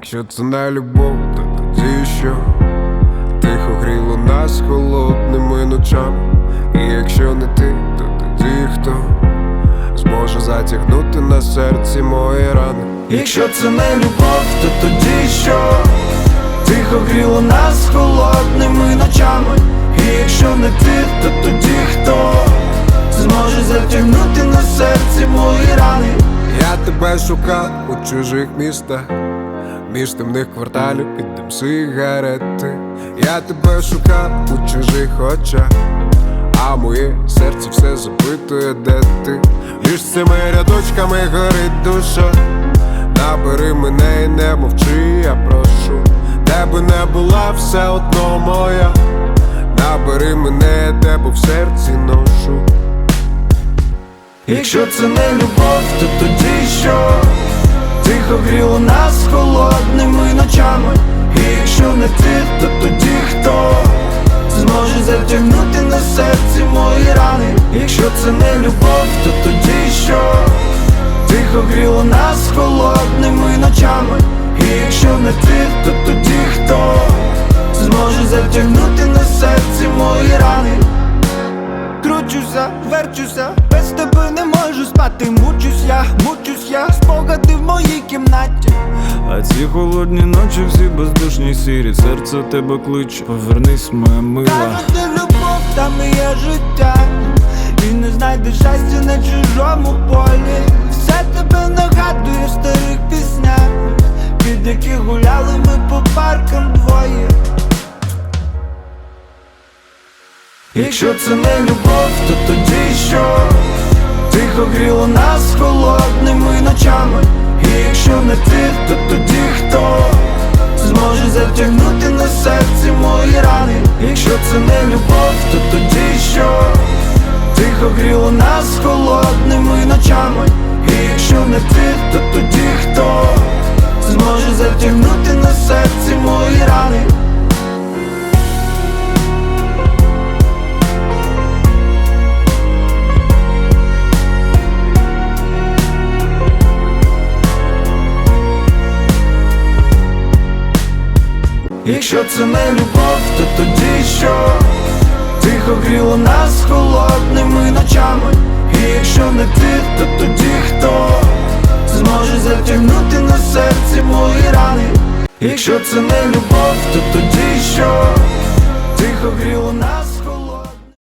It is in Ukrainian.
Якщо це не любов, то тоді що? Тихо гріло нас холодними ночами. І якщо не ти, то тоді хто зможе затягнути на серці мої рани. Якщо це не любов, то тоді що? Тихо гріло нас холодними ночами. І якщо не ти, то тоді хто зможе затягнути на серці мої рани? Я тебе шукав у чужих містах, між темних кварталів під дим сигарети. Я тебе шукав у чужих очах, а моє серце все запитує, де ти. Між цими рядочками горить душа. Набери мене і не мовчи, я прошу. Де би не була все одно моя. Набери мене, я тебе в серці ношу. Якщо це не любов, то тоді що? Тихо гріло нас холодними ночами. І якщо не ти, то тоді хто зможе затягнути на серці мої рани? Якщо це не любов, то тоді що? Тихо гріло нас холодними ночами. І якщо не ти, то тоді хто зможе затягнути на серці мучусь я, мучусь я, спогади в моїй кімнаті. А ці холодні ночі всі бездушні сірі, серце тебе кличе, повернись, моя мила. Кажуть, де любов, там і є життя. І не знайдеш щастя на чужому полі. Все тебе нагадує в старих піснях, під які гуляли ми по паркам двоє. Якщо це не любов, то тоді що? Тихо гріло нас холодними ночами. І якщо не ти, то тоді хто зможе затягнути на серці мої рани? Якщо це не любов, то тоді що? Тихо гріло нас холодними ночами. І якщо не ти, то тоді хто зможе затягнути на серці мої рани? Якщо це не любов, то тоді що? Тихо гріло нас холодними ночами. І якщо не ти, то тоді хто зможе затягнути на серці мої рани? Якщо це не любов, то тоді що? Тихо гріло нас.